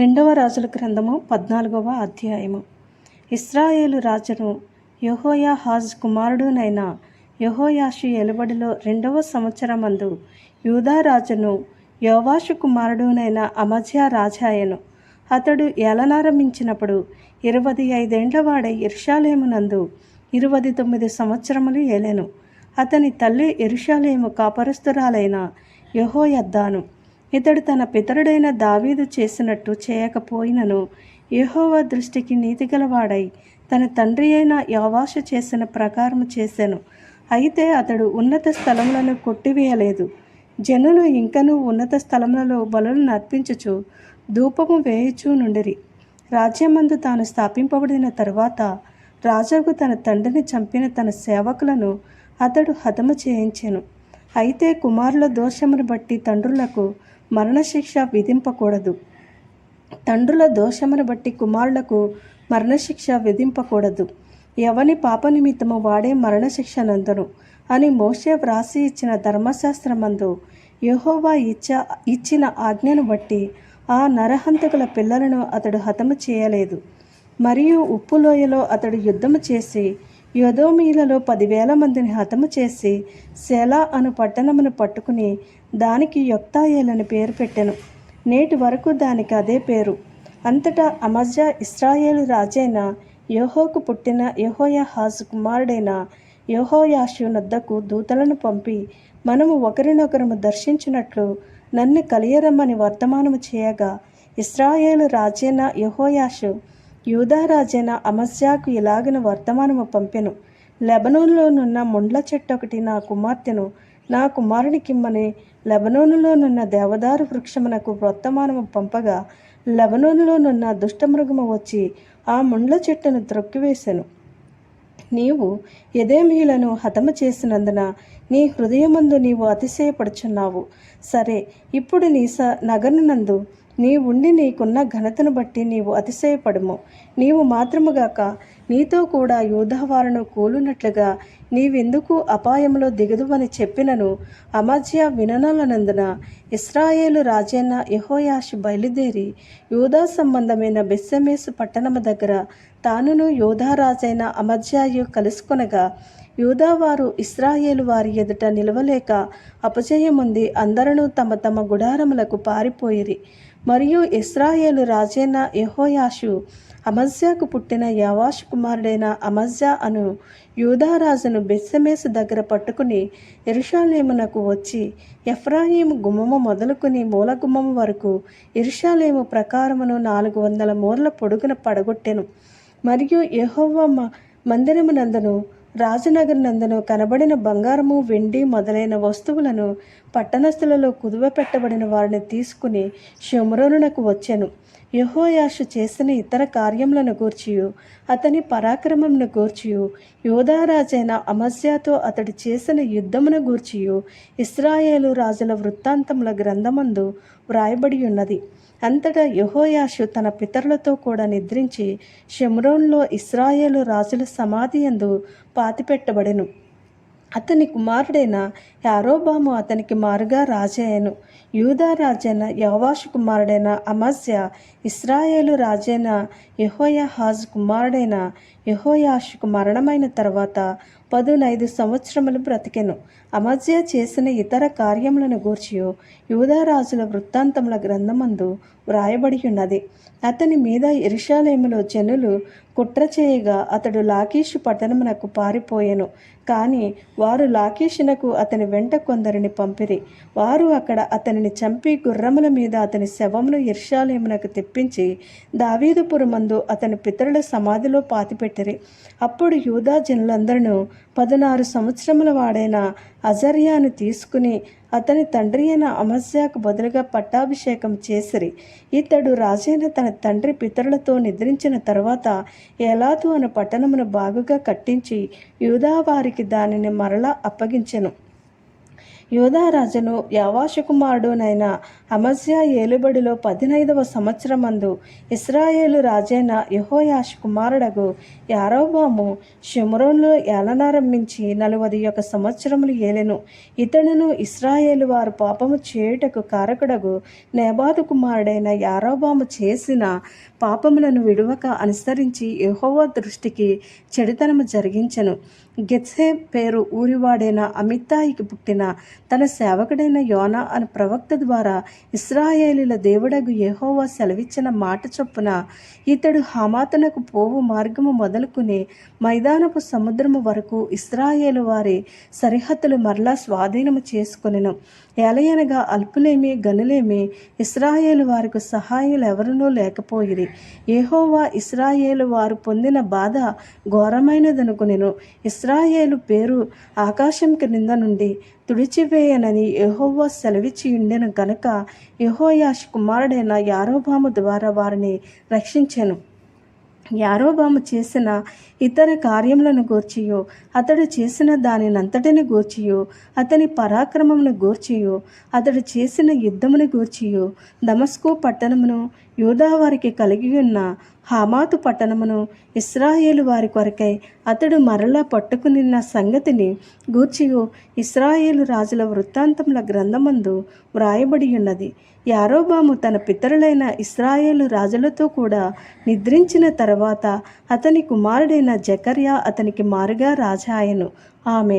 రెండవ రాజుల గ్రంథము పద్నాలుగవ అధ్యాయము. ఇస్రాయేలు రాజును యెహోయా హాజ్ కుమారుడునైన యహోయాషి ఎలుబడిలో రెండవ సంవత్సరమందు యూదా రాజును యోవాషు కుమారుడునైన అమజ్యా రాజాయను. అతడు ఏలనారంభించినప్పుడు ఇరవై ఐదేండ్లవాడై ఇర్షాలేమునందు ఇరవై తొమ్మిది సంవత్సరములు ఏలెను. అతని తల్లి ఎరుషాలేము కాపరస్తురాలైన యెహోయద్దాను. ఇతడు తన పితరుడైన దావీదు చేసినట్టు చేయకపోయినను. యెహోవా దృష్టికి నీతిగలవాడై తన తండ్రి అయిన యోవాషు చేసిన ప్రకారం చేశాను అయితే అతడు ఉన్నత స్థలములను కొట్టివేయలేదు. జనులు ఇంకనూ ఉన్నత స్థలములలో బలులను అర్పించుచు ధూపము వేయుచూ నుండిరి. రాజ్యమందు తాను స్థాపింపబడిన తరువాత రాజాకు తన తండ్రిని చంపిన తన సేవకులను అతడు హతము చేయించెను. అయితే కుమారుల దోషమును బట్టి తండ్రులకు మరణశిక్ష విధింపకూడదు. తండ్రుల దోషమును బట్టి కుమారులకు మరణశిక్ష విధింపకూడదు. ఎవని పాప నిమిత్తము వాడే మరణశిక్ష నందును అని మోషే వ్రాసి ఇచ్చిన ధర్మశాస్త్రమందు యహోవా ఇచ్చ ఇచ్చిన ఆజ్ఞను బట్టి ఆ నరహంతకుల పిల్లలను అతడు హతము చేయలేదు. మరియు ఉప్పులోయలో అతడు యుద్ధము చేసి యోదోమీలలో పదివేల మందిని హతము చేసి సెలా అను పట్టణమును పట్టుకుని దానికి యొక్తాయేలని పేరు పెట్టెను. నేటి వరకు దానికి అదే పేరు. అంతటా అమజ్జా ఇస్రాయేల్ రాజైన యోహోకు పుట్టిన యహోయాహాజ్ కుమారుడైన యెహోయాషు నద్దకు దూతలను పంపి మనము ఒకరినొకరము దర్శించినట్లు నన్ను కలియరమ్మని వర్తమానము చేయగా ఇస్రాయేలు రాజైన యహోయాషు యూదా రాజైన అమస్యాకు ఇలాగిన వర్తమానము పంపెను. లెబనోన్లోనున్న ముండ్ల చెట్టు ఒకటి నా కుమార్తెను నా కుమారునికిమ్మని లెబనోనులోనున్న దేవదారు వృక్షమునకు వర్తమానము పంపగా లెబనోనులోనున్న దుష్టమృగము వచ్చి ఆ ముండ్ల చెట్టును త్రొక్కివేశాను నీవు ఎదేమీలను హతము చేసినందున నీ హృదయమందు నీవు అతిశయపడుచున్నావు. సరే ఇప్పుడు నీ స నగరనందు నీ ఉండి నీకున్న ఘనతను బట్టి నీవు అతిశయపడము. నీవు మాత్రముగాక నీతో కూడా యూధవారను కూలునట్లుగా నీవెందుకు అపాయంలో దిగదువని చెప్పినను అమజ్య విననలనందున ఇస్రాయేలు రాజైన యహోయాష్ బయలుదేరి యూదా సంబంధమైన బెస్సమేసు పట్టణము దగ్గర తానును యోధారాజైన రాజైన కలుసుకొనగా యూదావారు ఇస్రాయేలు వారి ఎదుట నిలవలేక అపజయముంది అందరూ తమ తమ గుడారములకు పారిపోయిరి. మరియు ఇస్రాయేలు రాజైన యెహోయాషు అమజ్యాకు పుట్టిన యావాష్ కుమారుడైన అమజ్యా అను యూదారాజును బెస్సమేసు దగ్గర పట్టుకుని ఇరుషాలేమునకు వచ్చి ఎఫ్రాయిము గుమ్మము మొదలుకుని మూల గుమ్మము వరకు ఇరుషాలేము ప్రకారమును నాలుగు వందల మూరల పొడుగున పడగొట్టెను. మరియు యహోవ మందిరము నందను రాజనగర్ నందను కనబడిన బంగారము వెండి మొదలైన వస్తువులను పట్టణస్థులలో కుదువ పెట్టబడిన వారిని తీసుకుని షమ్రోనునకు వచ్చెను. యెహోయాషు చేసిన ఇతర కార్యములను గూర్చియు అతని పరాక్రమంను గూర్చియు యోధారాజైన అమస్యాతో అతడు చేసిన యుద్ధమును గూర్చియు ఇస్రాయేలు రాజుల వృత్తాంతముల గ్రంథమందు వ్రాయబడి ఉన్నది అంతటా యహోయాషు తన పితరులతో కూడా నిద్రించి షమ్రోన్లో ఇస్రాయేలు రాజుల సమాధి యందు పాతిపెట్టబడెను. అతని కుమారుడైన యారోబాము అతనికి మారుగా రాజయ్యను యూదా రాజైన యవాషు కుమారుడైన అమస్య ఇస్రాయేలు రాజైన యహోయాహాజ్ కుమారుడైన యహోయాషుకు మరణమైన తర్వాత పదునైదు సంవత్సరములు బ్రతికెను. అమజ్య చేసిన ఇతర కార్యములను గూర్చి యూదారాజుల వృత్తాంతముల గ్రంథమందు వ్రాయబడి ఉన్నది అతని మీద ఇరుషాలేములో జనులు కుట్ర చేయగా అతడు లాకీషు పట్టణమునకు పారిపోయెను. కానీ వారు లాకీషునకు అతని వెంట కొందరిని పంపిరి. వారు అక్కడ అతనిని చంపి గుర్రముల మీద అతని శవమును ఇర్షాలేమునకు తెప్పించి దావీదుపురమందు అతని పితరుల సమాధిలో పాతిపెట్టిరి అప్పుడు యూదా జనులందరూ పదనారు సంవత్సరముల వాడైన అజర్యాను తీసుకుని అతని తండ్రి అయిన అమస్యాకు బదులుగా పట్టాభిషేకం చేసిరి. ఇతడు రాజైన తన తండ్రి పితరులతో నిద్రించిన తర్వాత ఎలాతు అను పట్టణమును బాగుగా కట్టించి యూదా వారికి దానిని మరలా అప్పగించెను. యోధారాజును యావాష కుమారుడునైన అమజ్యా ఏలుబడిలో పదినైదవ సంవత్సరమందు ఇస్రాయేలు రాజైన యహోయాష్ కుమారుడగు యారోబాము షెమ్రోన్లో ఏలనారంభించి నలువది యొక్క సంవత్సరములు ఏలెను. ఇతడును ఇస్రాయేలు వారు పాపము చేయుటకు కారకుడగు నేబాదు కుమారుడైన యారోబాము చేసిన పాపములను విడువక అనుసరించి యహోవా దృష్టికి చెడుతనము జరిగించెను. గెత్సే పేరు ఊరివాడైన అమితాయికి పుట్టిన తన సేవకుడైన యోనా అని ప్రవక్త ద్వారా ఇస్రాయేలీల దేవుడగు యహోవా సెలవిచ్చిన మాట చొప్పున ఇతడు హమాతనకు పోవు మార్గము మొదలుకుని మైదానపు సముద్రము వరకు ఇస్రాయేలు వారి సరిహద్దులు మరలా స్వాధీనము చేసుకొనెను. ఎలయనగా అల్పులేమి గనులేమి ఇస్రాయేలు వారికి సహాయాలు ఎవరునూ లేకపోయిరి. ఏహోవా ఇస్రాయేలు వారు పొందిన బాధ ఘోరమైనదనుకునెను. ఇస్రాయేలు పేరు ఆకాశం క్రింద నుండి తుడిచివేయనని యహోవా సెలవిచ్చి ఉండెను గనుక యహోయాష్ కుమారుడైన యారోబాము ద్వారా వారిని రక్షించాను. యారోబాము చేసిన ఇతర కార్యములను గూర్చియు. అతడు చేసిన దానినంతటిని గూర్చియు. అతని పరాక్రమమును గూర్చియు. అతడు చేసిన యుద్ధమును గూర్చియు. దమస్కు పట్టణమును యూదా వారికి కలిగి ఉన్న హమాతు పట్టణమును ఇస్రాయేలు వారి కొరకై అతడు మరలా పట్టుకునిన్న సంగతిని గూర్చియు. ఇస్రాయేలు రాజుల వృత్తాంతముల గ్రంథమందు వ్రాయబడి ఉన్నది యారోబాము తన పితరులైన ఇస్రాయేలు రాజులతో కూడా నిద్రించిన తర్వాత అతని కుమారుడైన జకర్యా అతనికి మారుగా రాజాయను. ఆమె